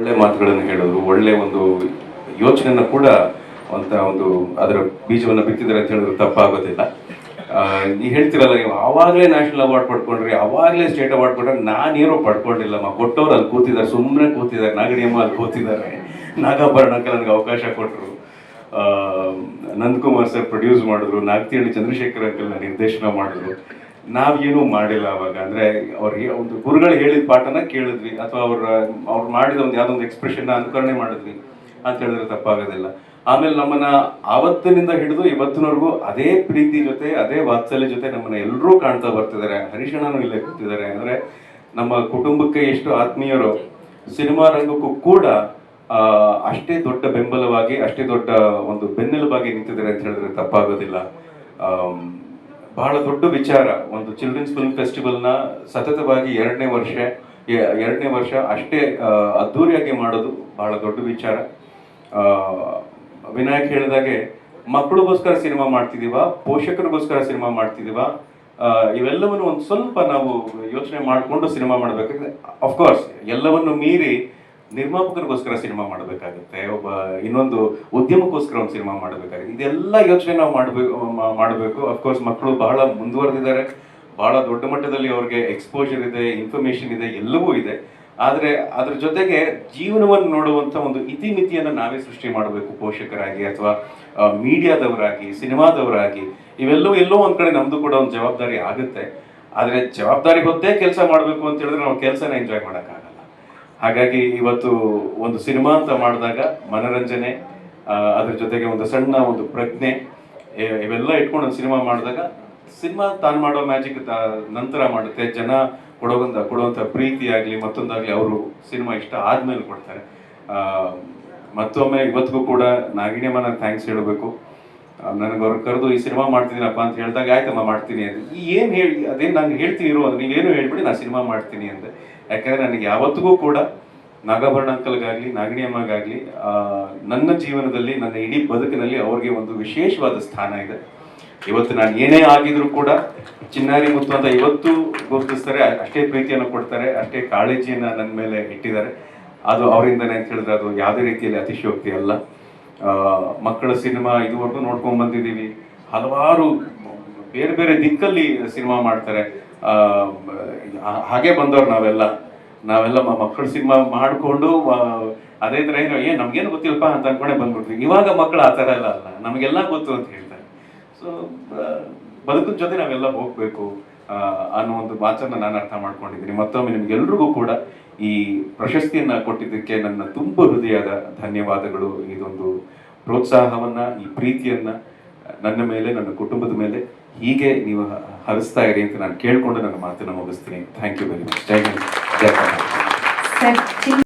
ಒಳ್ಳೆ ಮಾತುಗಳನ್ನು ಹೇಳೋದು ಒಳ್ಳೆ ಒಂದು ಯೋಚನೆಯನ್ನು ಕೂಡ ಅಂತ ಒಂದು ಅದರ ಬೀಜವನ್ನು ಬಿತ್ತಿದ್ದಾರೆ ಅಂತ ಹೇಳಿದ್ರೆ ತಪ್ಪಾಗೋದಿಲ್ಲ. ನೀವು ಹೇಳ್ತಿರಲ್ಲ, ನೀವು ಆವಾಗಲೇ ನ್ಯಾಷನಲ್ ಅವಾರ್ಡ್ ಪಡ್ಕೊಂಡ್ರಿ, ಆವಾಗಲೇ ಸ್ಟೇಟ್ ಅವಾರ್ಡ್ ಪಡ್ಕೊಂಡ್ರೆ ನಾನೇನೋ ಪಡ್ಕೊಂಡಿಲ್ಲಮ್ಮ. ಕೊಟ್ಟವ್ರು ಅಲ್ಲಿ ಕೂತಿದ್ದಾರೆ ಸುಮ್ಮನೆ ಕೂತಿದ್ದಾರೆ ನಾಗಡಿಯಮ್ಮ ಅಲ್ಲಿ ಕೂತಿದ್ದಾರೆ. ನಾಗಾಭರಣಕ್ಕೆ ನನಗೆ ಅವಕಾಶ ಕೊಟ್ಟರು ನಂದಕುಮಾರ್ ಸರ್ ಪ್ರೊಡ್ಯೂಸ್ ಮಾಡಿದ್ರು ನಾಗ್ತಿಹಳ್ಳಿ ಚಂದ್ರಶೇಖರ್ ಅಂಕಲ್ನ ನಿರ್ದೇಶನ ಮಾಡಿದ್ರು. ನಾವೇನು ಮಾಡಿಲ್ಲ ಅವಾಗ. ಅಂದ್ರೆ ಅವ್ರಿಗೆ ಒಂದು ಗುರುಗಳು ಹೇಳಿದ ಪಾಠನ ಕೇಳಿದ್ವಿ. ಅಥವಾ ಅವ್ರ, ಅವ್ರು ಮಾಡಿದ ಒಂದು ಯಾವುದೊಂದು ಒಂದು ಎಕ್ಸ್ಪ್ರೆಷನ್ ಅನುಕರಣೆ ಮಾಡಿದ್ವಿ. ಅಂತ ಹೇಳಿದ್ರೆ ತಪ್ಪಾಗೋದಿಲ್ಲ. ಆಮೇಲೆ ನಮ್ಮನ್ನ ಆವತ್ತಿನಿಂದ ಹಿಡಿದು ಇವತ್ತಿನವರೆಗೂ ಅದೇ ಪ್ರೀತಿ ಜೊತೆ, ಅದೇ ವಾತ್ಸಲ್ಯ ಜೊತೆ ನಮ್ಮನ್ನ ಎಲ್ಲರೂ ಕಾಣ್ತಾ ಬರ್ತಿದ್ದಾರೆ. ಹರಿಶಣನೂ ಇಲ್ಲೇ ಕೂತಿದ್ದಾರೆ. ಅಂದ್ರೆ ನಮ್ಮ ಕುಟುಂಬಕ್ಕೆ ಎಷ್ಟು ಆತ್ಮೀಯರು, ಸಿನಿಮಾ ರಂಗಕ್ಕೂ ಕೂಡ ಅಷ್ಟೇ ದೊಡ್ಡ ಬೆಂಬಲವಾಗಿ, ಅಷ್ಟೇ ದೊಡ್ಡ ಒಂದು ಬೆನ್ನೆಲುಬಾಗಿ ನಿಂತಿದ್ದಾರೆ ಅಂತ ಹೇಳಿದ್ರೆ ತಪ್ಪಾಗೋದಿಲ್ಲ. ಬಹಳ ದೊಡ್ಡ ವಿಚಾರ. ಒಂದು ಚಿಲ್ಡ್ರನ್ಸ್ ಫಿಲ್ಮ್ ಫೆಸ್ಟಿವಲ್ನ ಸತತವಾಗಿ ಎರಡನೇ ವರ್ಷ ಎರಡನೇ ವರ್ಷ ಅಷ್ಟೇ ಅದ್ಧೂರಿಯಾಗಿ ಮಾಡೋದು ಬಹಳ ದೊಡ್ಡ ವಿಚಾರ. ವಿನಾಯಕ್ ಹೇಳಿದಾಗೆ ಮಕ್ಕಳಿಗೋಸ್ಕರ ಸಿನಿಮಾ ಮಾಡ್ತಿದೀವ ಪೋಷಕರಿಗೋಸ್ಕರ ಸಿನಿಮಾ ಮಾಡ್ತಿದೀವ ಆ, ಇವೆಲ್ಲವನ್ನು ಒಂದು ಸ್ವಲ್ಪ ನಾವು ಯೋಚನೆ ಮಾಡಿಕೊಂಡು ಸಿನಿಮಾ ಮಾಡಬೇಕಾದ್ರೆ ಅಫ್ಕೋರ್ಸ್ ಎಲ್ಲವನ್ನು ಮೀರಿ ನಿರ್ಮಾಪಕರಿಗೋಸ್ಕರ ಸಿನಿಮಾ ಮಾಡಬೇಕಾಗುತ್ತೆ, ಒಬ್ಬ ಇನ್ನೊಂದು ಉದ್ಯಮಕ್ಕೋಸ್ಕರ ಒಂದು ಸಿನಿಮಾ ಮಾಡಬೇಕಾಗುತ್ತೆ. ಇದೆಲ್ಲ ಯೋಚನೆ ನಾವು ಮಾಡಬೇಕು. ಮಾಡಬೇಕು ಅಫ್ಕೋರ್ಸ್ ಮಕ್ಕಳು ಬಹಳ ಮುಂದುವರೆದಿದ್ದಾರೆ. ಬಹಳ ದೊಡ್ಡ ಮಟ್ಟದಲ್ಲಿ ಅವ್ರಿಗೆ ಎಕ್ಸ್ಪೋಜರ್ ಇದೆ ಇನ್ಫಾರ್ಮೇಶನ್ ಇದೆ, ಎಲ್ಲವೂ ಇದೆ. ಆದರೆ ಅದ್ರ ಜೊತೆಗೆ ಜೀವನವನ್ನು ನೋಡುವಂಥ ಒಂದು ಇತಿಮಿತಿಯನ್ನು ನಾವೇ ಸೃಷ್ಟಿ ಮಾಡಬೇಕು, ಪೋಷಕರಾಗಿ ಅಥವಾ ಮೀಡಿಯಾದವರಾಗಿ, ಸಿನಿಮಾದವರಾಗಿ. ಇವೆಲ್ಲವೂ ಎಲ್ಲೋ ಒಂದು ಕಡೆ ನಮ್ಮದು ಕೂಡ ಒಂದು ಜವಾಬ್ದಾರಿ ಆಗುತ್ತೆ. ಆದರೆ ಜವಾಬ್ದಾರಿ ಹೊತ್ತೇ ಕೆಲಸ ಮಾಡಬೇಕು ಅಂತ ಹೇಳಿದ್ರೆ ನಾವು ಕೆಲಸನ ಎಂಜಾಯ್ ಮಾಡೋಕ್ಕಾಗಲ್ಲ. ಹಾಗಾಗಿ ಇವತ್ತು ಒಂದು ಸಿನಿಮಾ ಅಂತ ಮಾಡಿದಾಗ ಮನರಂಜನೆ ಅದ್ರ ಜೊತೆಗೆ ಒಂದು ಸಣ್ಣ ಒಂದು ಪ್ರಜ್ಞೆ ಇವೆಲ್ಲ ಇಟ್ಕೊಂಡು ಒಂದು ಸಿನಿಮಾ ಮಾಡಿದಾಗ ಸಿನಿಮಾ ತಾನು ಮಾಡೋ ಮ್ಯಾಜಿಕ್ ನಂತರ ಮಾಡುತ್ತೆ. ಜನ ಕೊಡೋವಂಥ ಕೊಡುವಂಥ ಪ್ರೀತಿ ಆಗಲಿ ಮತ್ತೊಂದಾಗಲಿ ಅವರು ಸಿನಿಮಾ ಇಷ್ಟ ಆದಮೇಲೆ ಕೊಡ್ತಾರೆ. ಮತ್ತೊಮ್ಮೆ ಇವತ್ತಿಗೂ ಕೂಡ ನಾಗಿಣಿಯಮ್ಮ ನಾನು ಥ್ಯಾಂಕ್ಸ್ ಹೇಳಬೇಕು. ನನಗೆ ಕರೆದು ಈ ಸಿನಿಮಾ ಮಾಡ್ತಿದ್ದೀನಪ್ಪ ಅಂತ ಹೇಳಿದಾಗ, ಆಯ್ತಮ್ಮ, ಮಾಡ್ತೀನಿ ಅಂತ ಏನು ಹೇಳಿ, ಅದೇನು ನಾನು ಹೇಳ್ತೀನಿ ಇರೋ, ಅದು ನೀವೇನು ಹೇಳ್ಬಿಡಿ, ನಾನು ಸಿನಿಮಾ ಮಾಡ್ತೀನಿ ಅಂದೆ. ಯಾಕಂದ್ರೆ ನನಗೆ ಯಾವತ್ತಿಗೂ ಕೂಡ ನಾಗಾಭರಣ ಅಂಕಲ್ಗಾಗ್ಲಿ, ನಾಗಿಣಿ ಅಮ್ಮಗಾಗಲಿ ನನ್ನ ಜೀವನದಲ್ಲಿ, ನನ್ನ ಇಡೀ ಬದುಕಿನಲ್ಲಿ ಅವ್ರಿಗೆ ಒಂದು ವಿಶೇಷವಾದ ಸ್ಥಾನ ಇದೆ. ಇವತ್ತು ನಾನು ಏನೇ ಆಗಿದ್ರು ಕೂಡ ಚಿನ್ನಾರಿ ಮುತ್ತು ಅಂತ ಇವತ್ತು ಗುರುತಿಸ್ತಾರೆ, ಅಷ್ಟೇ ಪ್ರೀತಿಯನ್ನು ಕೊಡ್ತಾರೆ, ಅಷ್ಟೇ ಕಾಳಜಿಯನ್ನು ನನ್ನ ಮೇಲೆ ಇಟ್ಟಿದ್ದಾರೆ. ಅದು ಅವರಿಂದನೇ ಅಂತ ಹೇಳಿದ್ರೆ ಅದು ಯಾವುದೇ ರೀತಿಯಲ್ಲಿ ಅತಿಶಯೋಕ್ತಿ ಅಲ್ಲ. ಮಕ್ಕಳ ಸಿನಿಮಾ ಇದುವರೆಗೂ ನೋಡ್ಕೊಂಡು ಬಂದಿದ್ದೀವಿ. ಹಲವಾರು ಬೇರೆ ಬೇರೆ ದಿಕ್ಕಲ್ಲಿ ಸಿನಿಮಾ ಮಾಡ್ತಾರೆ. ಹಾಗೆ ಬಂದವ್ರು ನಾವೆಲ್ಲ. ನಾವೆಲ್ಲ ಮಕ್ಕಳ ಸಿನಿಮಾ ಮಾಡಿಕೊಂಡು ಅದೇ ಥರ ಏನೋ ಏನು ನಮ್ಗೇನು ಗೊತ್ತಿಲ್ಲಪ್ಪ ಅಂತ ಅನ್ಕೊಂಡೆ ಬಂದ್ಬಿಡ್ತೀವಿ ಇವಾಗ ಮಕ್ಕಳು ಆ ಥರ ಎಲ್ಲ ಅಲ್ಲ. ನಮಗೆಲ್ಲ ಗೊತ್ತು ಅಂತ ಹೇಳ್ತಾರೆ. ಸೊ ಬದುಕಿನ ಜೊತೆ ನಾವೆಲ್ಲ ಹೋಗ್ಬೇಕು. ಅನ್ನೋ ಒಂದು ಮಾತನ್ನು ನಾನು ಅರ್ಥ ಮಾಡ್ಕೊಂಡಿದ್ದೀನಿ. ಮತ್ತೊಮ್ಮೆ ನಿಮ್ಗೆಲ್ರಿಗೂ ಕೂಡ ಈ ಪ್ರಶಸ್ತಿಯನ್ನ ಕೊಟ್ಟಿದ್ದಕ್ಕೆ ನನ್ನ ತುಂಬ ಹೃದಯದ ಧನ್ಯವಾದಗಳು. ಇದೊಂದು ಪ್ರೋತ್ಸಾಹವನ್ನ, ಈ ಪ್ರೀತಿಯನ್ನ, ನನ್ನ ಮೇಲೆ, ನನ್ನ ಕುಟುಂಬದ ಮೇಲೆ ಹೀಗೆ ನೀವು ಹರಿಸ್ತಾ ಇರಿ ಅಂತ ನಾನು ಕೇಳಿಕೊಂಡು ನನ್ನ ಮಾತನ್ನು ಮುಗಿಸ್ತೀನಿ. ಥ್ಯಾಂಕ್ ಯು ವೆರಿ ಮಚ್ ಜೈ ಯು